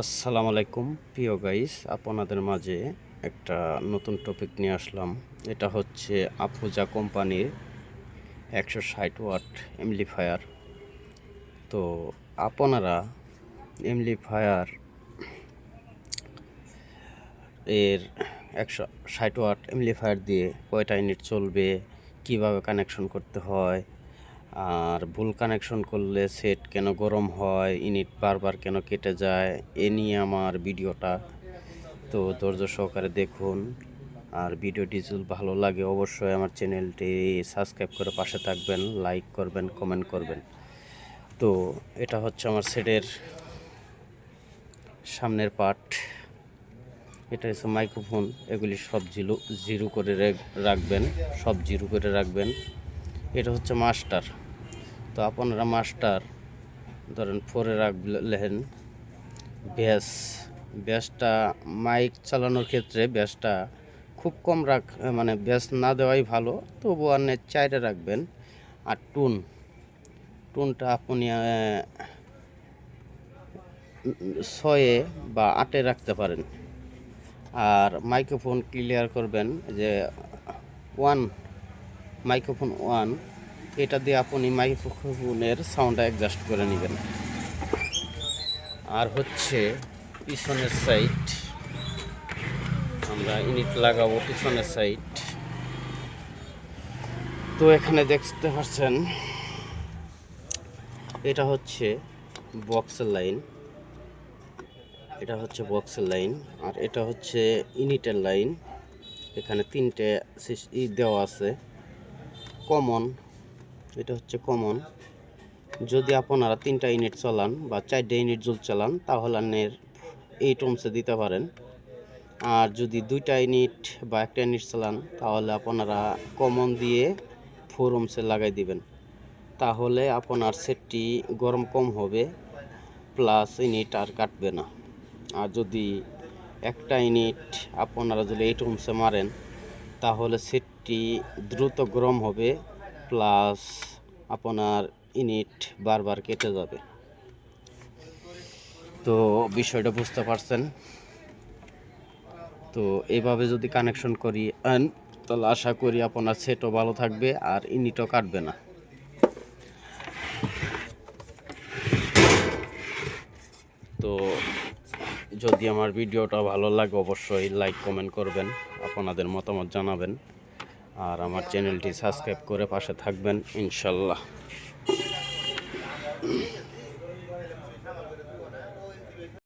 আসসালামু আলাইকুম। প্রিয় গাইস, আপনাদের মাঝে একটা নতুন টপিক নিয়ে আসলাম। এটা হচ্ছে আফুজা কোম্পানির একশো ষাট ওয়াট এমলিফায়ার তো আপনারা এমলিফায়ার এর একশো ষাট ওয়াট এমলিফায়ার দিয়ে কয়টা ইউনিট চলবে, কীভাবে কানেকশন করতে হয় আর ভুল কানেকশন করলে সেট কেন গরম হয় ইউনিট বারবার কেন কেটে যায়, এ নিয়ে আমার ভিডিওটা। তো ধৈর্য সহকারে দেখুন। আর ভিডিওটি যদি ভালো লাগে অবশ্যই আমার চ্যানেলটি সাবস্ক্রাইব করে পাশে থাকবেন লাইক করবেন কমেন্ট করবেন। তো এটা হচ্ছে আমার সেটের সামনের পার্ট এটা হচ্ছে মাইক্রোফোন এগুলি সব জিরো জিরো করে রেখ- রাখবেন, সব জিরো করে রাখবেন। এটা হচ্ছে মাস্টার। তো আপনারা মাস্টার, ধরেন ফোরে রাখলেন ব্যাস, ব্যাসটা মাইক চালানোর ক্ষেত্রে ব্যাসটা খুব কম রাখ মানে ব্যাস না দেওয়াই ভালো। তবু আপনি চাইরে রাখবেন। আর টুন, টুনটা আপনি ছয়ে বা আটে রাখতে পারেন। আর মাইক্রোফোন ক্লিয়ার করবেন যে ওয়ান মাইক্রোফোন ওয়ান, এটা দিয়ে আপনি মাইক্রোফোনের সাউন্ড অ্যাডজাস্ট করে নেবেন। আর হচ্ছে পিছনের সাইড আমরা ইউনিট লাগাবো পিছনের সাইড তো এখানে দেখতে পাচ্ছেন, এটা হচ্ছে বক্সের লাইন এটা হচ্ছে বক্সের লাইন আর এটা হচ্ছে ইউনিটের লাইন এখানে তিনটে ই দেওয়া আছে। কমন এটা হচ্ছে কমন যদি আপনারা তিনটা ইউনিট চালান বা চারটে ইউনিট জুল চালান, তাহলে আপনার এইট ওমসে দিতে পারেন। আর যদি দুইটা ইউনিট বা একটা ইউনিট চালান, তাহলে আপনারা কমন দিয়ে ফোর ওমসে লাগাই দিবেন। তাহলে আপনার সেটটি গরম কম হবে প্লাস ইউনিট আর কাটবে না। আর যদি একটা ইউনিট আপনারা যদি এইট ওমসে মারেন তাহলে সেটটি দ্রুত গরম হবে, প্লাস আপনার ইনিট বারবার কেটে যাবে। তো বিষয়টা বুঝতে পারছেন? তো এইভাবে যদি কানেকশন করি তাহলে আশা করি আপনার সেটও ভালো থাকবে আর ইনিটও কাটবে না। তো যদি আমার ভিডিওটা ভালো লাগে, অবশ্যই লাইক কমেন্ট করবেন, আপনাদের মতামত জানাবেন, আর আমার চ্যানেলটি সাবস্ক্রাইব করে পাশে থাকবেন, ইনশাল্লাহ।